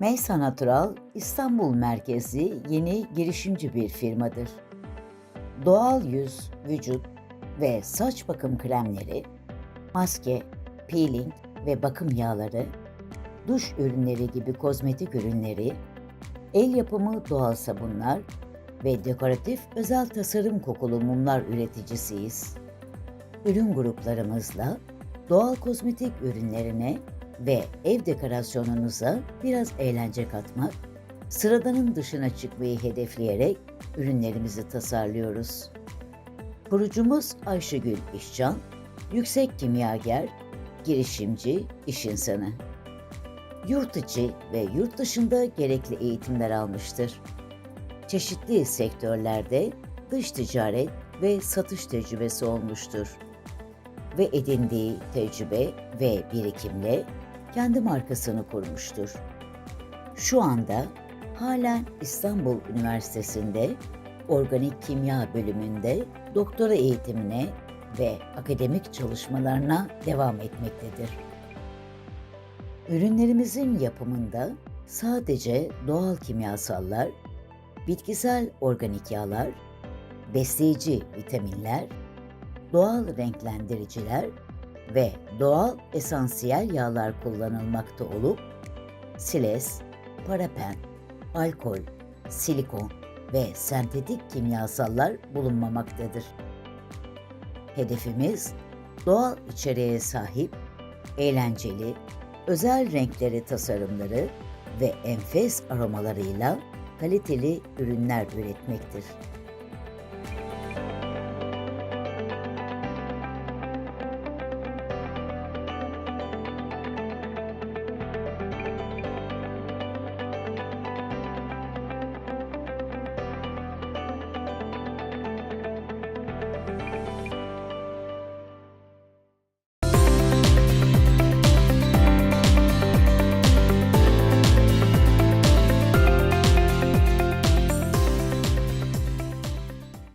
Meysa Natural, İstanbul merkezli yeni girişimci bir firmadır. Doğal yüz, vücut ve saç bakım kremleri, maske, peeling ve bakım yağları, duş ürünleri gibi kozmetik ürünleri, el yapımı doğal sabunlar ve dekoratif özel tasarım kokulu mumlar üreticisiyiz. Ürün gruplarımızla doğal kozmetik ürünlerine ve ev dekorasyonunuza biraz eğlence katmak, sıradanın dışına çıkmayı hedefleyerek ürünlerimizi tasarlıyoruz. Kurucumuz Ayşegül İşcan, yüksek kimyager, girişimci, iş insanı. Yurt içi ve yurt dışında gerekli eğitimler almıştır. Çeşitli sektörlerde dış ticaret ve satış tecrübesi olmuştur ve edindiği tecrübe ve birikimle kendi markasını kurmuştur. Şu anda halen İstanbul Üniversitesi'nde organik kimya bölümünde doktora eğitimine ve akademik çalışmalarına devam etmektedir. Ürünlerimizin yapımında sadece doğal kimyasallar, bitkisel organik yağlar, besleyici vitaminler, doğal renklendiriciler ve doğal esansiyel yağlar kullanılmakta olup siles, paraben, alkol, silikon ve sentetik kimyasallar bulunmamaktadır. Hedefimiz doğal içeriğe sahip, eğlenceli, özel renkleri tasarımları ve enfes aromalarıyla kaliteli ürünler üretmektir.